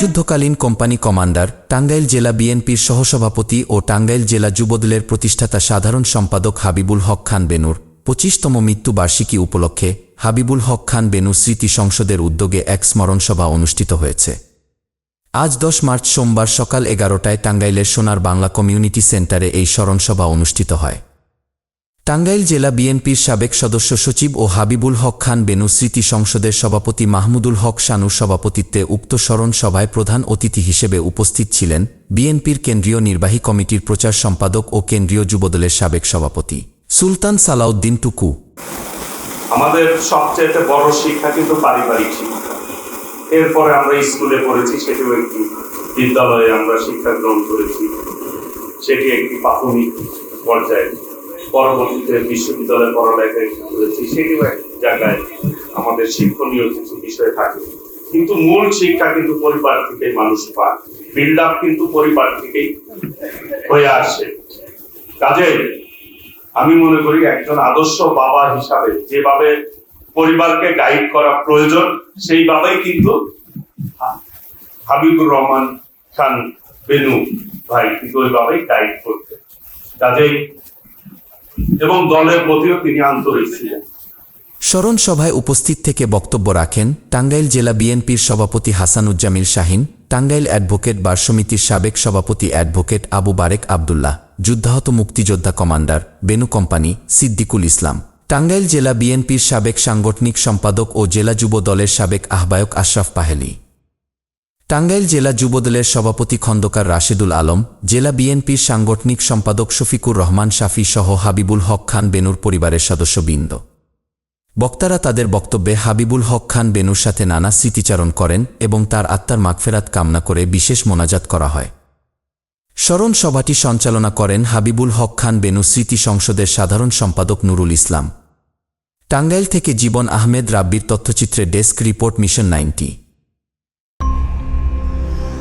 যুদ্ধকালীন company commander, Tangail জেলা বিএনপির সহসভাপতি ও টাঙ্গাইল জেলা যুবদলের প্রতিষ্ঠাতা সাধারণ সম্পাদক হাবিবুল হক খান বেনুর। পঁচিশতম মৃত্যুবার্ষিকী উপলক্ষে হাবিবুল হক খান বেনু স্মৃতি সংসদের উদ্যোগে এক স্মরণসভা অনুষ্ঠিত হয়েছে। আজ দশ মার্চ সোমবার সকাল এগারোটায় টাঙ্গাইলের সোনার বাংলা কমিউনিটি সেন্টারে এই স্মরণসভা অনুষ্ঠিত হয়। টাঙ্গাইল জেলা বিএনপির সাবেক সদস্য সচিব ও হাবিবুল হক খান বেনু স্মৃতি সংসদের সভাপতি মাহমুদুল হক শানুর সভাপতিত্বে উক্ত স্মরণ সভায় প্রধান অতিথি হিসেবে উপস্থিত ছিলেন বিএনপির কেন্দ্রীয় নির্বাহী কমিটির প্রচার সম্পাদক ও কেন্দ্রীয় যুবদলের সাবেক সভাপতি। সুলতান সালাউদ্দিন টুকু। আমাদের সবচেয়ে বড় শিক্ষা কিন্তু পারিবারিক শিক্ষা। এরপরে আমরা স্কুলে পড়েছি, সেটিও একটি বিদ্যালয়ে আমরা শিক্ষা গ্রহণ করেছি। সেটি একটি প্রাথমিক পর্যায়ে। পরবর্তীতে বিশ্ববিদ্যালয়ে পড়ালেখা করেছি সেটিও এক জায়গায় আমাদের শিক্ষণীয় কিছু বিষয় থাকে। কিন্তু মূল শিক্ষা কিন্তু পরিবার থেকে মানুষ পায়। বিল্ড আপ কিন্তু পরিবার থেকেই হয়ে আসে। কাজেই আমি মনে করি একজন আদর্শ বাবা হিসাবে যেভাবে পরিবারকে গাইড করা প্রয়োজন, সেইভাবেই কিন্তু হাবিবুর রহমান খান বেনু ভাই কিন্তু ওইভাবেই গাইড করতে কাজেই এবং দলের প্রতিও তিনি আন্তরিক ছিলেন। স্মরণ সভায় উপস্থিত থেকে বক্তব্য রাখেন টাঙ্গাইল জেলা বিএনপির সভাপতি হাসানুজ্জামিল শাহিন, টাঙ্গাইল অ্যাডভোকেট বার সমিতির সাবেক সভাপতি অ্যাডভোকেট আবু বারেক আবদুল্লাহ, যুদ্ধাহত মুক্তিযোদ্ধা কমান্ডার বেনু কোম্পানি, সিদ্দিকুল ইসলাম। টাঙ্গাইল জেলা বিএনপির সাবেক সাংগঠনিক সম্পাদক ও জেলা যুব দলের সাবেক আহ্বায়ক আশরাফ পাহেলি। টাঙ্গাইল জেলা যুবদলের সভাপতি খন্দকার রাশেদুল আলম, জেলা বিএনপির সাংগঠনিক সম্পাদক শফিকুর রহমান, শাফি সহ হাবিবুল হক খান বেনুর পরিবারের সদস্যবৃন্দ। বক্তারা তাদের বক্তব্যে হাবিবুল হক খান বেনুর সাথে নানা স্মৃতিচারণ করেন এবং তার আত্মার মাগফেরাত কামনা করে বিশেষ মোনাজাত করা হয়। স্মরণ সভাটি সঞ্চালনা করেন হাবিবুল হক খান বেনু স্মৃতি সংসদের সাধারণ সম্পাদক নুরুল ইসলাম। টাঙ্গাইল থেকে জীবন আহমেদ রাব্বির তথ্যচিত্রে desk report mission ninety.